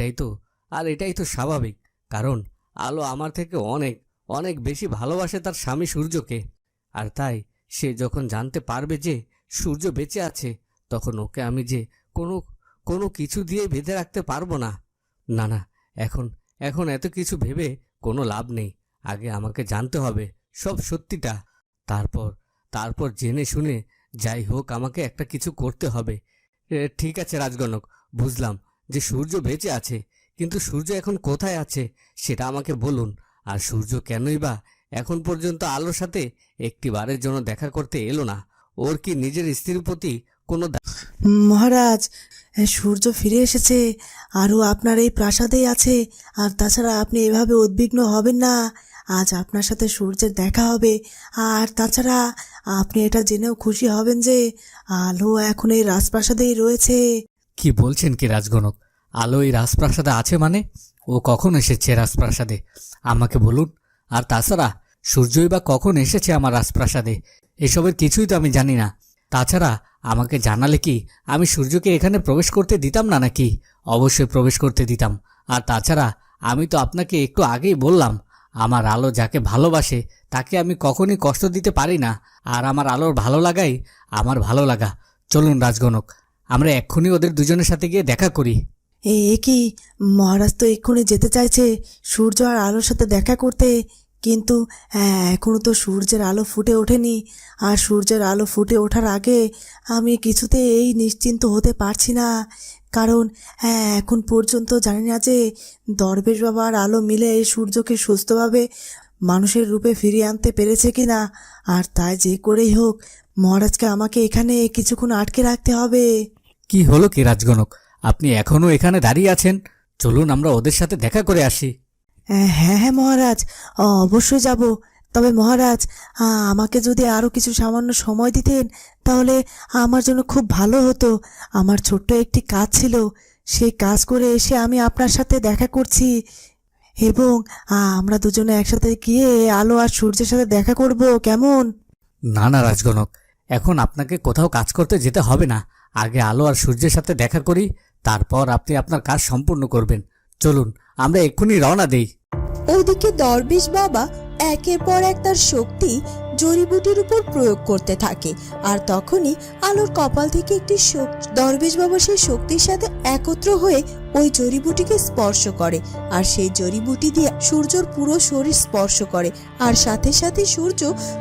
এটাই তো, আর এটাই তো স্বাভাবিক। কারণ আলো আমার থেকে অনেক অনেক বেশি ভালোবাসে তার স্বামী সূর্যকে। আর তাই সে যখন জানতে পারবে যে সূর্য বেঁচে আছে, তখন ওকে আমি যে কোনো কোনো কিছু দিয়ে বেঁধে রাখতে পারব না। না না, এখন এখন এত কিছু ভেবে কোনো লাভ নেই। আগে আমাকে জানতে হবে সব সত্যিটা। তারপর তারপর জেনে শুনে যাই হোক আমাকে একটা কিছু করতে হবে। ঠিক আছে রাজগণক, বুঝলাম। যে সূর্য বেঁচে আছে, কিন্তু সূর্য এখন কোথায় আছে সেটা আমাকে বলুন। আর সূর্য কেনই বা এখন পর্যন্ত আলোর সাথে একটি বারের জন্য দেখা করতে এলো না। ওর কি নিজের স্ত্রীর প্রতি কোনো মহারাজ সূর্য ফিরে এসেছে। আরও আপনার এই প্রাসাদেই আছে। আর তাছাড়া আপনি এভাবে উদ্বিগ্ন হবেন না। আজ আপনার সাথে সূর্যের দেখা হবে। আর তাছাড়া আপনি এটা জেনেও খুশি হবেন যে আলো এখন এই রাজপ্রাসাদেই রয়েছে। কি বলছেন কি রাজগণক? আলো এই রাজপ্রাসাদে আছে মানে? ও কখন এসেছে রাজপ্রাসাদে? আমাকে বলুন। আর তাছাড়া, সূর্যই বা কখন এসেছে আমার রাজপ্রাসাদে? এসবের কিছুই তো আমি জানি না। তাছাড়া, আমাকে জানালে কি আমি সূর্যকে এখানে প্রবেশ করতে দিতাম না নাকি? অবশ্যই প্রবেশ করতে দিতাম। আর তাছাড়া, আমি তো আপনাকে একটু আগেই বললাম, আমার আলো যাকে ভালোবাসে, তাকে আমি কখনই কষ্ট দিতে পারি না। আর আমার আলোর ভালো লাগাই আমার ভালো লাগা। চলুন রাজগণক আমরা এক্ষুনি ওদের দুজনের সাথে গিয়ে দেখা করি। এ কি? মহারাজ তো এক্ষুনি যেতে চাইছে সূর্য আর আলোর সাথে দেখা করতে। কিন্তু হ্যাঁ এখনও তো সূর্যের আলো ফুটে ওঠেনি। আর সূর্যের আলো ফুটে ওঠার আগে আমি কিছুতে এই নিশ্চিন্ত হতে পারছি না। কারণ হ্যাঁ এখন পর্যন্ত জানি না যে দরবেশ বাবার আলো মিলে এই সূর্যকে সুস্থভাবে মানুষের রূপে ফিরিয়ে আনতে পেরেছে কি না আর তাই যে করেই হোক, মহারাজকে আমাকে এখানে কিছুক্ষণ আটকে রাখতে হবে। কি হলো কি রাজগণক? আপনি এখনও এখানে দাঁড়িয়ে আছেন? চলুন আমরা ওদের সাথে দেখা করে আসি। হ্যাঁ হ্যাঁ মহারাজ। অবশ্যই যাব। তবে মহারাজ আমাকে যদি আরও কিছু সামান্য সময় দিতেন তাহলে আমার জন্য খুব ভালো হতো। আমার ছোট্ট একটি কাজ ছিল। সেই কাজ করে এসে আমি আপনার সাথে দেখা করছি। এবং আমরা দুজনে একসাথে গিয়ে আলো আর সূর্যের সাথে দেখা করব। কেমন? না না রাজগণক। এখন আপনাকে কোথাও কাজ করতে যেতে হবে না। আগে আলো আর সূর্যের সাথে দেখা করি, তারপর আপনি আপনার কাজ সম্পূর্ণ করবেন। চলুন, আমরা এক্ষুনি রওনা দেই। ওদিকে দরবেশ বাবা একের পর এক তার শক্তি জড়িবুটির উপর প্রয়োগ করতে থাকে। আর তখনই আলোর কপাল থেকে একটি দরবেশ বাবা সেই শক্তির সাথে একত্র হয়ে ওই জড়িবুটিকে স্পর্শ করে। আর সেই জড়িবুটি দিয়ে সূর্যর পুরো শরীর স্পর্শ করে। আর সাথে সাথে সূর্য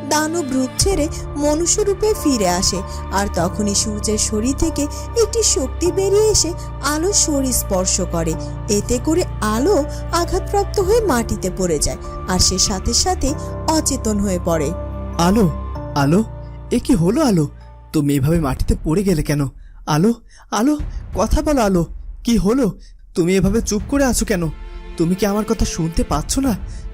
দানব রূপ ছেড়ে মনুষ্য রূপে ফিরে আসে। আর তখনই সূর্যের শরীর থেকে একটি শক্তি বেরিয়ে এসে আলো শরীর স্পর্শ করে। এতে করে আলো আঘাতপ্রাপ্ত হয়ে মাটিতে পড়ে যায়। আর সে সাথে সাথে অচেতন হয়ে পড়ে। আলো আলো? এ কি হলো আলো? তুমি এভাবে মাটিতে পড়ে গেলে কেন? আলো আলো, কথা বলো আলো। কি হলো? তুমি এভাবে চুপ করে আছো কেন? তুমি কি আমার কথা শুনতে পাচ্ছ না?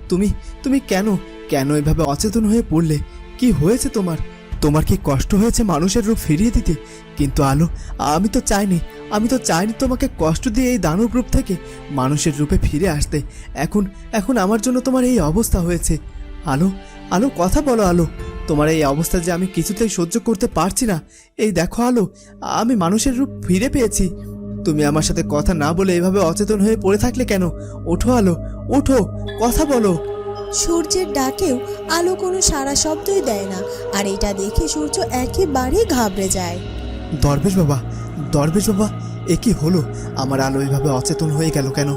তুমি তুমি কেন? কেন এভাবে অচেতন হয়ে পড়লে? কি হয়েছে তোমার? তোমার কি কষ্ট হয়েছে মানুষের রূপ ফিরিয়ে দিতে? কিন্তু আলো, আমি তো চাইনি, আমি তো চাইনি তোমাকে কষ্ট দিয়ে এই দানব রূপ থেকে মানুষের রূপে ফিরে আসতে। এখন এখন আমার জন্য তোমার এই অবস্থা হয়েছে। আলো আলো কথা বলো আলো। তোমার এই অবস্থা যে আমি কিছুতেই সহ্য করতে পারছি না। এই দেখো আলো আমি মানুষের রূপ ফিরে পেয়েছি। তুমি আমার সাথে কথা না বলে এভাবে অচেতন হয়ে পড়ে থাকলে কেন? ওঠো আলো ওঠো কথা বলো। সূর্যের ডাকেও আলো কোনো সারা শব্দই দেয় না আর এটা দেখে সূর্য একেবারে ঘাবড়ে যায়। দরবেশ বাবা দরবেশ বাবা এ কি হলো? আমার আলো এভাবে অচেতন হয়ে গেল কেন?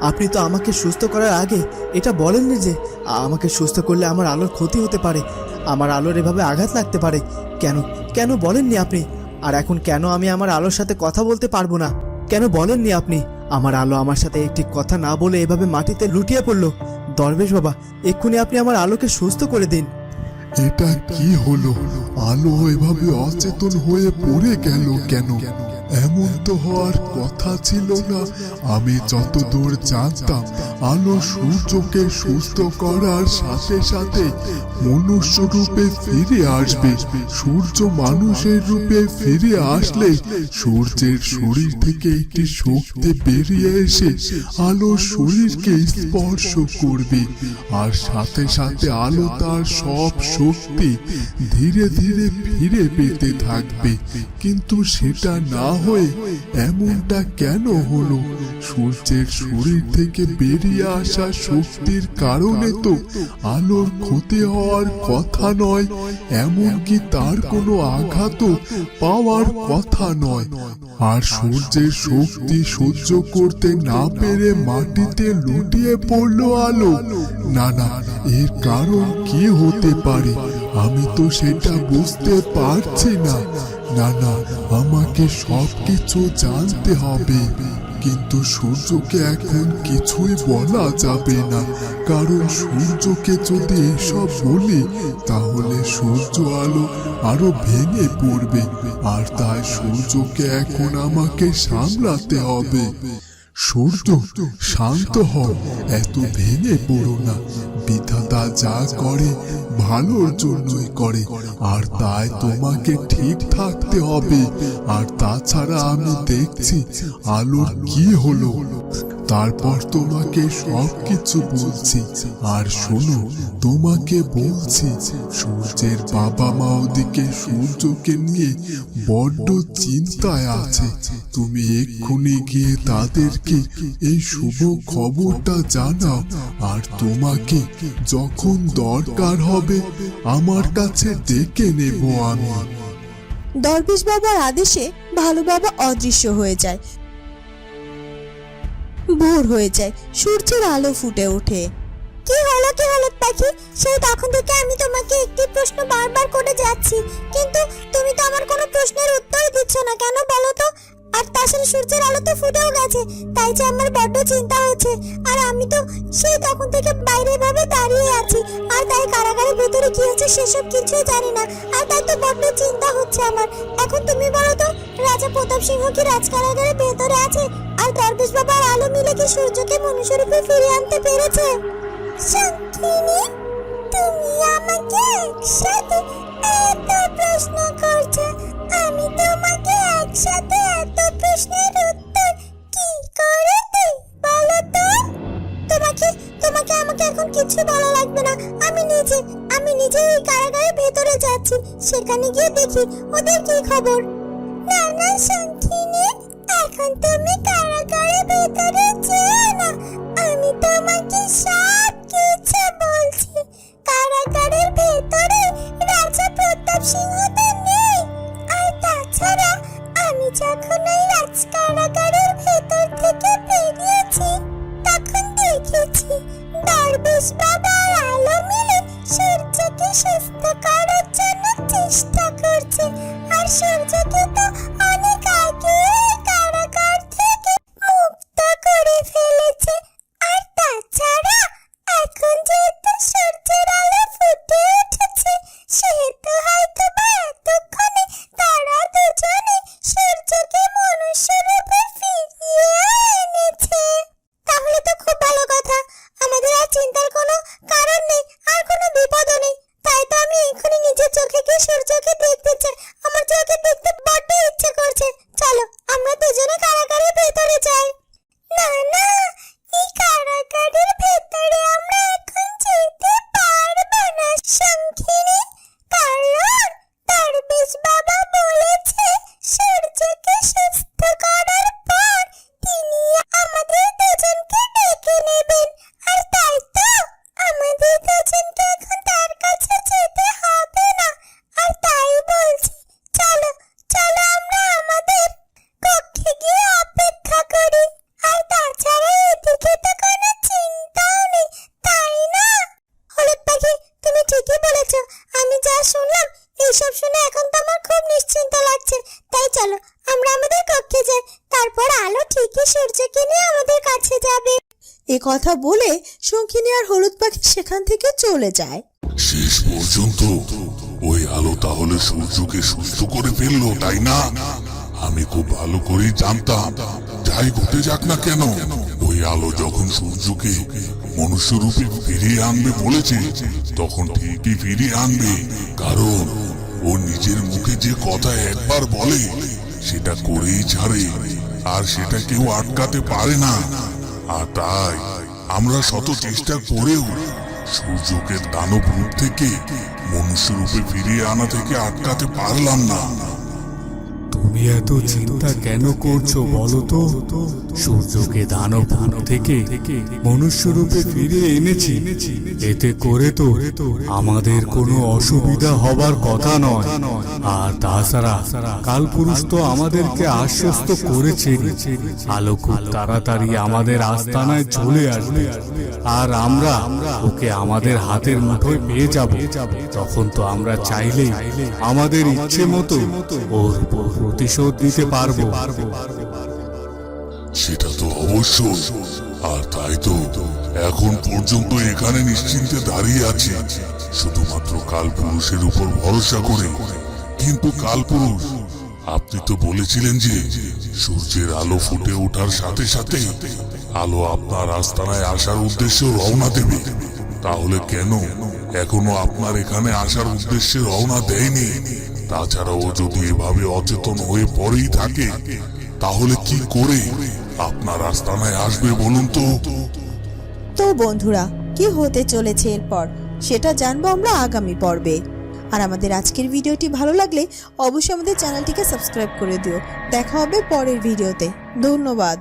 আপনি তো আমাকে সুস্থ করার আগে এটা বলেননি যে আমাকে সুস্থ করলে আমার আলোর ক্ষতি হতে পারে। আমার আলোর এভাবে আঘাত লাগতে পারে। কেন? কেন বলেননি আপনি? আর এখন কেন আমি আমার আলোর সাথে কথা বলতে পারব না? কেন বলেননি আপনি? আমার আলো আমার সাথে একটি কথা না বলে এভাবে মাটিতে লুটিয়ে পড়ল। দরবেশ বাবা, এক্ষুনি আপনি আমার আলোকে সুস্থ করে দিন। এটা কি হলো? আলো এভাবে অচেতন হয়ে পড়ে গেল কেন? এমন তো হওয়ার কথা ছিল না। আমি যতদূর জানতাম আলো সূর্যকে সুস্থ করার সাথে সাথে মনুষ্য রূপে ফিরে আসবে। সূর্য মানুষের রূপে ফিরে আসলে সূর্যের শরীর থেকে একটি শক্তি বেরিয়ে এসে আলো শরীরকে স্পর্শ করবে। আর সাথে সাথে আলো তার সব শক্তি ধীরে ধীরে ফিরে পেতে থাকবে। কিন্তু সেটা না হয়ে এমনটা কেন হলো? সূর্যের শরীর থেকে বেরিয়ে আসা শক্তির কারণে তো আলোর ক্ষতি হওয়ার কথা নয়, এমনকি তার কোনো আঘাতও পাওয়ার কথা নয়। আর সূর্যের শক্তি সহ্য করতে না পেরে মাটিতে লুটিয়ে পড়ল আলো। না না, এর কারণ কি হতে পারে? আমি তো সেটা বুঝতে পারছি না। না না, আমাকে সবকিছু জানতে হবে। কিন্তু সূর্যকে এখন কিছুই বলা যাবে না। কারণ সূর্যকে যদি এসব বলি, তাহলে সূর্য আলো আরও ভেঙে পড়বে। আর তাই সূর্যকে এখন আমাকে সামলাতে হবে। সূর্য, শান্ত হও, এত ভেঙে পড়ো না। বিধাতা যা করে, ভালোর জন্যই করে। আর তাই তোমাকে ঠিক থাকতে হবে। আর তাছাড়া আমি দেখছি আলোর কি হলো। তারপর তোমাকে সব কিছু বলছি। আর শোনো, তোমাকে বলছি, সূর্যের বাবা মা ওদিকে সূর্যকে নিয়ে বড্ড চিন্তায় আছে। তুমি এক্ষুনি গিয়ে তাদেরকে এই শুভ খবরটা জানাও। আর তোমাকে যখন দরকার হবে, আমার কাছে ডেকে নেব আমি। দরবেশ বাবার আদেশে ভালো বাবা অদৃশ্য হয়ে যায়। ভোর হয়ে যায়, সূর্যের আলো ফুটে ওঠে। কি হলো কি হলো পাখি? সেই তখন থেকে আমি তোমাকে একটি প্রশ্ন বারবার করে যাচ্ছি। কিন্তু তুমি তো আমার কোনো প্রশ্নের উত্তর দিচ্ছ না, কেন বলো তো? আর তাছাড়া সূর্যের আলো তো ফুটেও গেছে, তাই যে আমার বড্ড চিন্তা হচ্ছে। আর আমি তো সেই তখন থেকে বাইরে ভাবে দাঁড়িয়ে আছি, আর তাই কারাগারের ভেতরে কি হচ্ছে সেসব কিছুই জানি না, আর তাই তো বড্ড চিন্তা হচ্ছে আমার। এখন তুমি বলো তো, রাজা প্রতাপ সিংহ কি রাজকারাগারের ভেতরে আছে? আর দরবেশ বাবা আর আলো মিলে কি সূর্যকে মনুষ্যরূপে ফিরিয়ে আনতে পেরেছে? শান্তিনী তুমি আমাকে একসাথে এত প্রশ্ন করছ, আমি তোমাকে একসাথে এত প্রশ্নের উত্তর কি করে দিই, বলো তো? তোমাকে তোমাকে আমাকে এখন কিছু বলা লাগবে না। আমি নিজে আমি নিজে ওই কারাগারের ভেতরে যাচ্ছি। সেখানে গিয়ে দেখি ওদের কি খবর। না না শান্তিনী এখন তুমি কারাগারের ভেতরে যেও না। আমি তোমাকে সব কিছু বলছি। কারাগারের ভেতরে রাজা প্রতাপ সিংহ তো নেই। আর তাছাড়া আমি যখন ওই রাজকারাগারের এইসব শুনে এখন তো আমার খুব নিশ্চিন্ত লাগছে। তাই চলো আমরা আমাদের কক্ষে যাই। তারপর আলো ঠিকই সূর্যকে নিয়ে আমাদের কাছে যাবে। এ কথা বলে শঙ্খিনী আর হলুদ পাখি সেখান থেকে চলে যায়। শেষ পর্যন্ত ওই আলো তাহলে সূর্যকে সুস্থ করে ফেলল তাই না? আমি খুব ভালো করেই জানতাম যাই ঘটে যাক না কেন। ওই আলো যখন সূর্যকে মনুষ্য রূপে ফিরিয়ে আনবে বলেছে তখন ঠিকই ফিরিয়ে আনবে। কারণ ও নিজের মুখে যে কথা একবার বলে, সেটা করেই ছাড়ে, আর সেটা কেউ আটকাতে পারে না। আর তাই আমরা শত চেষ্টা করেও সূর্যকে দানব রূপ থেকে মনুষ্য রূপে ফিরিয়ে আনা থেকে আটকাতে পারলাম না। তুমি এত চিন্তা কেন করছ সূর্যকে দানব থেকে ফিরিয়ে এনেছি। এতে করে তো আমাদের কোনো অসুবিধা হবার কথা নয়। আর তাছাড়া তো আমাদেরকে আশ্বস্ত করেছে। আলো খুব তাড়াতাড়ি আমাদের আস্তানায় চলে আসবে। আর আমরা ওকে আমাদের হাতের মুঠোয় পেয়ে যাব। তখন তো আমরা চাইলেই আমাদের ইচ্ছে মতো ওর উপর প্রতিশোধ নিতে পারব। সেটা তো অবশ্যই। আর তাই তো এখন পর্যন্ত এখানে নিশ্চিন্তে দাঁড়িয়ে আছি। শুধুমাত্র কাল পুরুষের উপর ভরসা করে। কিন্তু কাল পুরুষ আপনি তো বলেছিলেন যে সূর্যের আলো ফুটে ওঠার সাথে সাথে আলো আপনার আস্তানায় আসার উদ্দেশ্যে রওনা দেবে। তাহলে কেন এখনও আপনার এখানে আসার উদ্দেশ্যে রওনা দেয়নি? তাছাড়া ও যদি এভাবে অচেতন হয়ে পড়েই থাকে, তাহলে কি করে আপনার আস্তানায় আসবে বলুন তো? তো বন্ধুরা, কি হতে চলেছে এরপর? সেটা জানব আমরা আগামী পর্বে। আর আমাদের আজকের ভিডিওটি ভালো লাগলে অবশ্যই আমাদের চ্যানেলটিকে সাবস্ক্রাইব করে দিও। দেখা হবে পরের ভিডিওতে। ধন্যবাদ।